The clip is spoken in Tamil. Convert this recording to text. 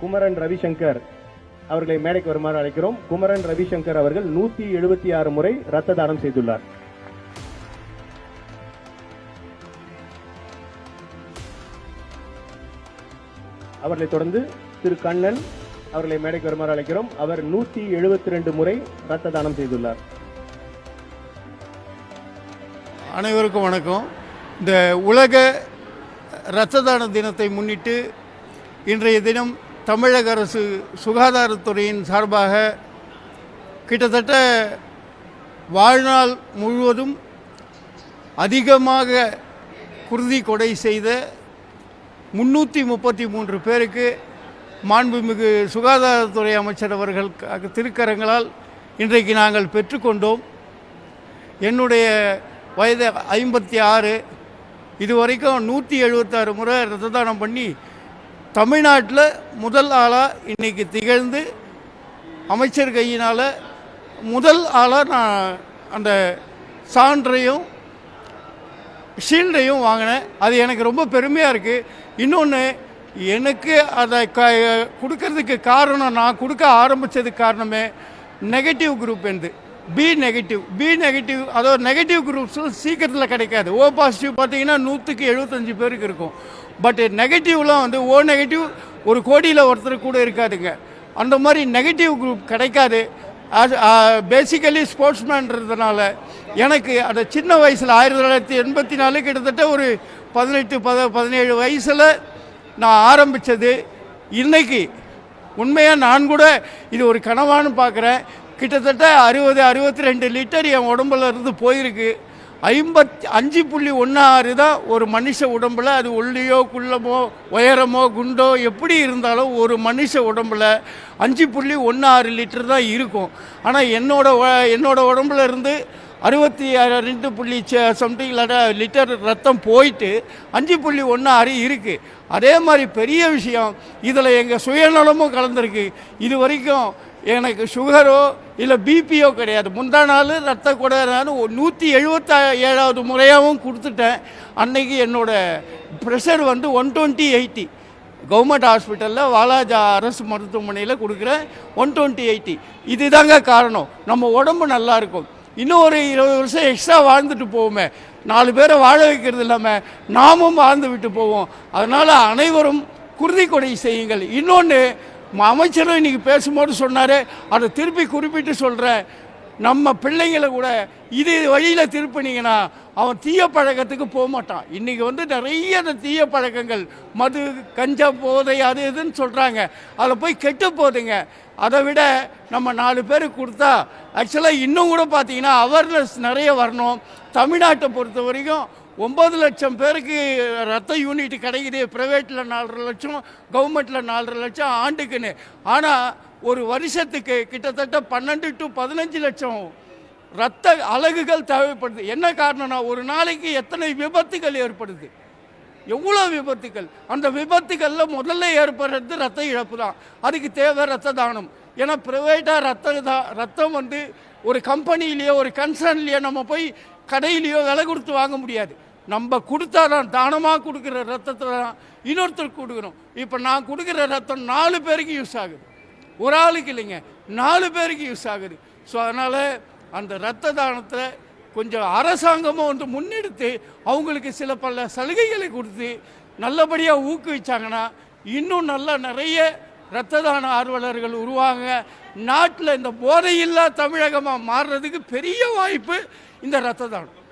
குமரன் ரவிசங்கர் அவர்களை மேடைக்கு வருமாறு அழைக்கிறோம். குமரன் ரவிசங்கர் அவர்கள் நூத்தி எழுபத்தி ஆறு முறை ரத்த தானம் செய்துள்ளார். அவர்களை தொடர்ந்து திரு கண்ணன் அவர்களை மேடைக்கு வருமாறு அழைக்கிறோம். அவர் நூத்தி எழுபத்தி ரெண்டு முறை ரத்த தானம் செய்துள்ளார். அனைவருக்கும் வணக்கம். இந்த உலக இரத்த தான தினத்தை முன்னிட்டு இன்றைய தினம் தமிழக அரசு சுகாதாரத்துறையின் சார்பாக கிட்டத்தட்ட வாழ்நாள் முழுவதும் அதிகமாக குருதி கொடை செய்த முன்னூற்றி முப்பத்தி மூன்று பேருக்கு மாண்புமிகு சுகாதாரத்துறை அமைச்சர் அவர்கள் க- திருக்கரங்களால் இன்றைக்கு நாங்கள் பெற்றுக்கொண்டோம். என்னுடைய வயது ஐம்பத்தி ஆறு இது வரைக்கும் நூற்றி எழுபத்தாறு முறை ரத்த தானம் பண்ணி தமிழ்நாட்டில் முதல் ஆளாக இன்றைக்கி திகழ்ந்து அமைச்சர் கையினால் முதல் ஆளாக நான் அந்த சான்றையும் ஷீல்டையும் வாங்கினேன். அது எனக்கு ரொம்ப பெருமையாக இருக்குது இன்னொன்று எனக்கு அதை க கொடுக்கறதுக்கு காரணம் நான் கொடுக்க ஆரம்பித்ததுக்கு காரணமே நெகட்டிவ் குரூப் என்று பி நெகட்டிவ் பி நெகட்டிவ் அதாவது நெகட்டிவ் குரூப்ஸும் சீக்கிரத்தில் கிடைக்காது. ஓ பாசிட்டிவ் பார்த்தீங்கன்னா நூற்றுக்கு எழுபத்தஞ்சு பேருக்கு இருக்கும். பட் நெகட்டிவ்லாம் வந்து ஓ நெகட்டிவ் ஒரு கோடியில் ஒருத்தர் கூட இருக்காதுங்க. அந்த மாதிரி நெகட்டிவ் குரூப் கிடைக்காது. அது பேசிக்கலி ஸ்போர்ட்ஸ்மேன்றதுனால எனக்கு அந்த சின்ன வயசில் ஆயிரத்தி தொள்ளாயிரத்தி எண்பத்தி நாலு கிட்டத்தட்ட ஒரு பதினெட்டு பத பதினேழு வயசில் நான் ஆரம்பித்தது இன்னைக்கு உண்மையாக நான் கூட இது ஒரு கனவான்னு பார்க்குறேன் கிட்டத்தட்ட அறுபது அறுபத்தி ரெண்டு லிட்டர் என் உடம்புல இருந்து போயிருக்கு. ஐம்பத்தி அஞ்சு புள்ளி ஒன்று ஆறு தான் ஒரு மனுஷ உடம்புல அது ஒல்லியோ குள்ளமோ உயரமோ குண்டோ எப்படி இருந்தாலும் ஒரு மனுஷ உடம்புல அஞ்சு புள்ளி ஒன்று ஆறு லிட்டர் தான் இருக்கும். ஆனால் என்னோட என்னோடய என்னோட உடம்புல இருந்து அறுபத்தி ரெண்டு புள்ளி சம்திங் லிட்டர் ரத்தம் போயிட்டு அஞ்சு புள்ளி ஒன்று ஆறு இருக்குது அதே மாதிரி பெரிய விஷயம் இதில் எங்கள் சுயநலமும் கலந்துருக்கு. இது வரைக்கும் எனக்கு சுகரோ இல்லை பிபியோ கிடையாது. முந்தா நாள் ரத்த கொடை நூற்றி எழுபத்த ஏழாவது முறையாகவும் கொடுத்துட்டேன். அன்னைக்கு என்னோடய ப்ரெஷர் வந்து ஒன் டுவெண்ட்டி எயிட்டி கவர்மெண்ட் ஹாஸ்பிட்டலில் வாலாஜா அரசு மருத்துவமனையில் கொடுக்குற ஒன் டுவெண்ட்டி எயிட்டி இதுதாங்க காரணம். நம்ம உடம்பு நல்லா இருக்கும். இன்னும் ஒரு இருபது வருஷம் எக்ஸ்ட்ரா வாழ்ந்துட்டு போவோமே. நாலு பேரை வாழ வைக்கிறது இல்லாமல் நாமும் வாழ்ந்து விட்டு போவோம். அதனால் அனைவரும் குருதி கொடை செய்யுங்கள். இன்னொன்று அமைச்சரும் இன்னைக்கு பேசும்போது சொன்னார் அதை திருப்பி குறிப்பிட்டு சொல்கிறேன் நம்ம பிள்ளைங்களை கூட இது வழியில் திருப்பினீங்கன்னா அவன் தீய பழக்கத்துக்கு போக மாட்டான். இன்றைக்கி வந்து நிறைய அந்த தீய பழக்கங்கள் மது கஞ்சா போதை அது இதுன்னு சொல்கிறாங்க அதில் போய் கெட்டு போகுதுங்க அதை விட நம்ம நாலு பேருக்கு கொடுத்தா ஆக்சுவலாக இன்னும் கூட பார்த்தீங்கன்னா அவேர்னஸ் நிறைய வரணும். தமிழ்நாட்டை பொறுத்த வரைக்கும் ஒம்பது லட்சம் பேருக்கு ரத்த யூனிட் கிடைக்குது ப்ரைவேட்டில் நாலரை லட்சம் கவர்மெண்ட்டில் நாலரை லட்சம் ஆண்டுக்குன்னு. ஆனால் ஒரு வருஷத்துக்கு கிட்டத்தட்ட பன்னெண்டு டு பதினஞ்சு லட்சம் ரத்த அலகுகள் தேவைப்படுது. என்ன காரணம்னா ஒரு நாளைக்கு எத்தனை விபத்துகள் ஏற்படுது? எவ்வளோ விபத்துகள்? அந்த விபத்துகளில் முதல்ல ஏற்படுறது ரத்த இழப்பு தான். அதுக்கு தேவை ரத்த தானம். ஏன்னா ப்ரைவேட்டாக ரத்த தான் ரத்தம் வந்து ஒரு கம்பெனிலேயோ ஒரு கன்சர்ன்லேயோ நம்ம போய் கடையிலையோ விலை கொடுத்து வாங்க முடியாது. நம்ம கொடுத்தா தான் தானமாக கொடுக்குற ரத்தத்தை தான் இன்னொருத்தருக்கு கொடுக்குறோம் இப்போ நான் கொடுக்குற ரத்தம் நாலு பேருக்கு யூஸ் ஆகுது. ஒரு ஆளுக்கு இல்லைங்க நாலு பேருக்கு யூஸ் ஆகுது. ஸோ அதனால் அந்த ரத்த தானத்தில் கொஞ்சம் அரசாங்கமும் வந்து முன்னெடுத்து அவங்களுக்கு சில பல சலுகைகளை கொடுத்து நல்லபடியாக ஊக்குவிச்சாங்கன்னா இன்னும் நல்லா நிறைய இரத்த தான ஆர்வலர்கள் உருவாங்க. நாட்டில் இந்த போதையில்லா தமிழகமாக மாறுறதுக்கு பெரிய வாய்ப்பு இந்த ரத்தம் தான்.